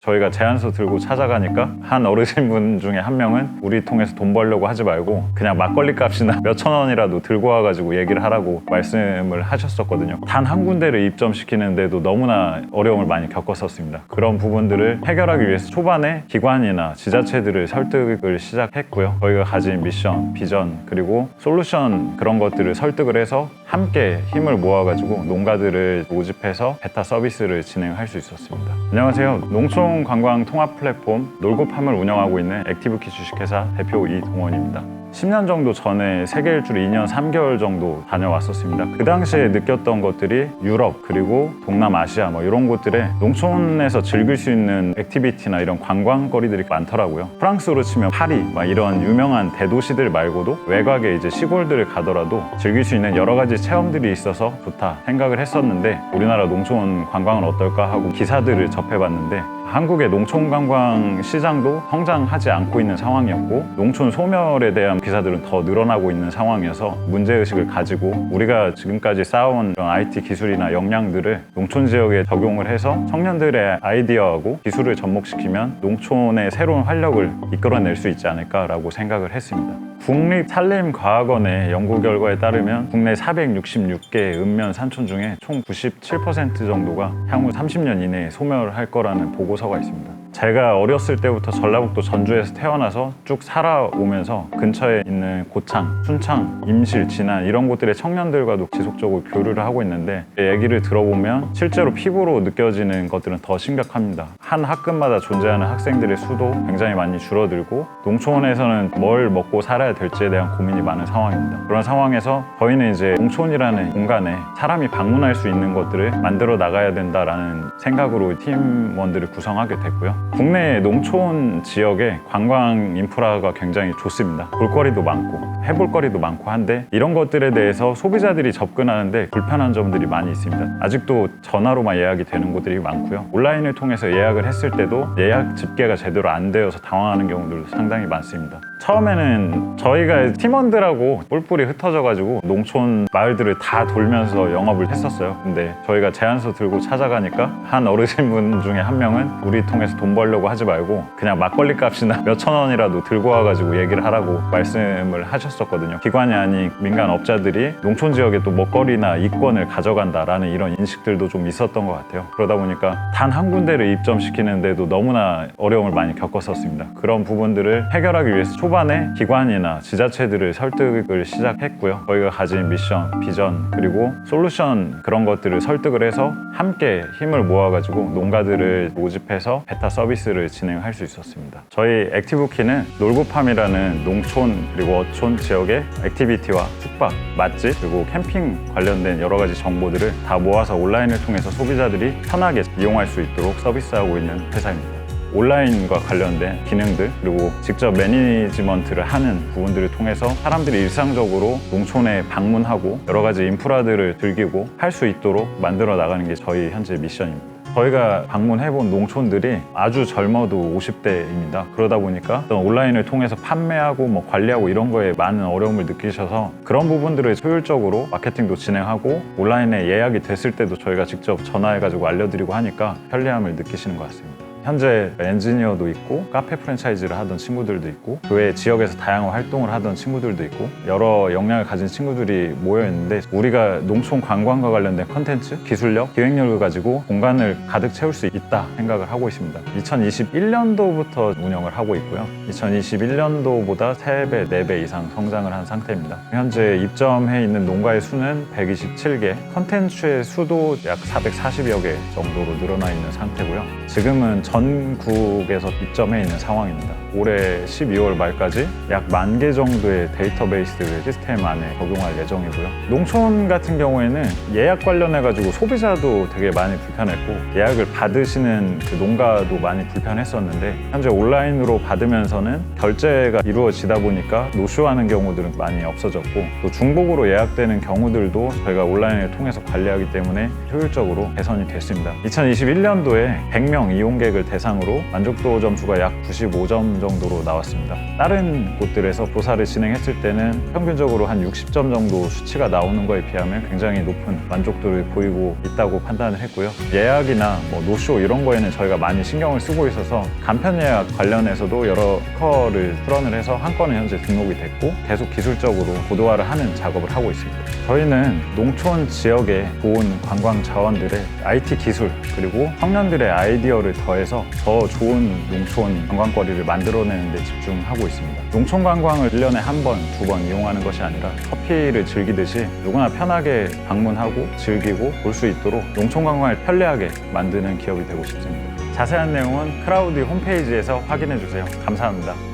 저희가 제안서 들고 찾아가니까 한 어르신분 중에 한 명은 우리 통해서 돈 벌려고 하지 말고 그냥 막걸리 값이나 몇천 원이라도 들고 와가지고 얘기를 하라고 말씀을 하셨었거든요. 단 한 군데를 입점시키는데도 너무나 어려움을 많이 겪었었습니다. 그런 부분들을 해결하기 위해서 초반에 기관이나 지자체들을 설득을 시작했고요. 저희가 가진 미션, 비전, 그리고 솔루션 그런 것들을 설득을 해서 함께 힘을 모아가지고 농가들을 모집해서 베타 서비스를 진행할 수 있었습니다. 안녕하세요. 농촌 관광 통합 플랫폼 놀고팜을 운영하고 있는 액티브키 주식회사 대표 이동원입니다. 10년 정도 전에 세계 일주를 2년 3개월 정도 다녀왔었습니다. 그 당시에 느꼈던 것들이 유럽 그리고 동남아시아 뭐 이런 곳들에 농촌에서 즐길 수 있는 액티비티나 이런 관광거리들이 많더라고요. 프랑스로 치면 파리 막 이런 유명한 대도시들 말고도 외곽에 이제 시골들을 가더라도 즐길 수 있는 여러 가지 체험들이 있어서 좋다 생각을 했었는데 우리나라 농촌 관광은 어떨까 하고 기사들을 접해봤는데 한국의 농촌 관광 시장도 성장하지 않고 있는 상황이었고 농촌 소멸에 대한 기사들은 더 늘어나고 있는 상황이어서 문제의식을 가지고 우리가 지금까지 쌓아온 이런 IT 기술이나 역량들을 농촌 지역에 적용을 해서 청년들의 아이디어하고 기술을 접목시키면 농촌의 새로운 활력을 이끌어낼 수 있지 않을까라고 생각을 했습니다. 국립 산림과학원의 연구 결과에 따르면 국내 466개 읍면 산촌 중에 총 97% 정도가 향후 30년 이내에 소멸할 거라는 보고서가 있습니다. 제가 어렸을 때부터 전라북도 전주에서 태어나서 쭉 살아오면서 근처에 있는 고창, 순창, 임실, 진안 이런 곳들의 청년들과도 지속적으로 교류를 하고 있는데 얘기를 들어보면 실제로 피부로 느껴지는 것들은 더 심각합니다. 한 학급마다 존재하는 학생들의 수도 굉장히 많이 줄어들고 농촌에서는 뭘 먹고 살아야 될지에 대한 고민이 많은 상황입니다. 그런 상황에서 저희는 이제 농촌이라는 공간에 사람이 방문할 수 있는 것들을 만들어 나가야 된다라는 생각으로 팀원들을 구성하게 됐고요. 국내 농촌 지역에 관광 인프라가 굉장히 좋습니다. 볼거리도 많고 해볼거리도 많고 한데 이런 것들에 대해서 소비자들이 접근하는데 불편한 점들이 많이 있습니다. 아직도 전화로만 예약이 되는 곳들이 많고요. 온라인을 통해서 예약을 했을 때도 예약 집계가 제대로 안 되어서 당황하는 경우들도 상당히 많습니다. 처음에는 저희가 팀원들하고 뿔뿔이 흩어져가지고 농촌 마을들을 다 돌면서 영업을 했었어요. 근데 저희가 제안서 들고 찾아가니까 한 어르신분 중에 한 명은 우리 통해서 돈 벌려고 하지 말고 그냥 막걸리 값이나 몇천 원이라도 들고 와가지고 얘기를 하라고 말씀을 하셨었거든요. 기관이 아닌 민간 업자들이 농촌 지역에 또 먹거리나 이권을 가져간다라는 이런 인식들도 좀 있었던 것 같아요. 그러다 보니까 단 한 군데를 입점시키는데도 너무나 어려움을 많이 겪었었습니다. 그런 부분들을 해결하기 위해서 초 반에 기관이나 지자체들을 설득을 시작했고요. 저희가 가진 미션, 비전, 그리고 솔루션 그런 것들을 설득을 해서 함께 힘을 모아가지고 농가들을 모집해서 베타 서비스를 진행할 수 있었습니다. 저희 액티브키는 놀고팜이라는 농촌 그리고 어촌 지역의 액티비티와 숙박, 맛집 그리고 캠핑 관련된 여러 가지 정보들을 다 모아서 온라인을 통해서 소비자들이 편하게 이용할 수 있도록 서비스하고 있는 회사입니다. 온라인과 관련된 기능들 그리고 직접 매니지먼트를 하는 부분들을 통해서 사람들이 일상적으로 농촌에 방문하고 여러 가지 인프라들을 즐기고 할 수 있도록 만들어 나가는 게 저희 현재 미션입니다. 저희가 방문해본 농촌들이 아주 젊어도 50대입니다. 그러다 보니까 온라인을 통해서 판매하고 뭐 관리하고 이런 거에 많은 어려움을 느끼셔서 그런 부분들을 효율적으로 마케팅도 진행하고 온라인에 예약이 됐을 때도 저희가 직접 전화해가지고 알려드리고 하니까 편리함을 느끼시는 것 같습니다. 현재 엔지니어도 있고 카페 프랜차이즈를 하던 친구들도 있고 교회 지역에서 다양한 활동을 하던 친구들도 있고 여러 역량을 가진 친구들이 모여 있는데 우리가 농촌 관광과 관련된 컨텐츠, 기술력, 기획력을 가지고 공간을 가득 채울 수 있다 생각을 하고 있습니다. 2021년도부터 운영을 하고 있고요. 2021년도보다 3배, 4배 이상 성장을 한 상태입니다. 현재 입점해 있는 농가의 수는 127개, 컨텐츠의 수도 약 440여 개 정도로 늘어나 있는 상태고요. 지금은 전국에서 입점해 있는 상황입니다. 올해 12월 말까지 약 만 개 정도의 데이터베이스 시스템 안에 적용할 예정이고요. 농촌 같은 경우에는 예약 관련해 가지고 소비자도 되게 많이 불편했고 예약을 받으시는 그 농가도 많이 불편했었는데 현재 온라인으로 받으면서는 결제가 이루어지다 보니까 노쇼하는 경우들은 많이 없어졌고 또 중복으로 예약되는 경우들도 저희가 온라인을 통해서 관리하기 때문에 효율적으로 개선이 됐습니다. 2021년도에 100명 이용객을 고객을 대상으로 만족도 점수가 약 95점 정도로 나왔습니다. 다른 곳들에서 조사를 진행했을 때는 평균적으로 한 60점 정도 수치가 나오는 거에 비하면 굉장히 높은 만족도를 보이고 있다고 판단을 했고요. 예약이나 뭐 노쇼 이런 거에는 저희가 많이 신경을 쓰고 있어서 간편 예약 관련해서도 여러 커를 출원을 해서 한 건은 현재 등록이 됐고 계속 기술적으로 고도화를 하는 작업을 하고 있습니다. 저희는 농촌 지역의 좋은 관광 자원들의 IT 기술 그리고 청년들의 아이디어를 더 해서 더 좋은 농촌 관광거리를 만들어내는 데 집중하고 있습니다. 농촌 관광을 1년에 한 번, 두 번 이용하는 것이 아니라 커피를 즐기듯이 누구나 편하게 방문하고 즐기고 볼 수 있도록 농촌 관광을 편리하게 만드는 기업이 되고 싶습니다. 자세한 내용은 크라우디 홈페이지에서 확인해 주세요. 감사합니다.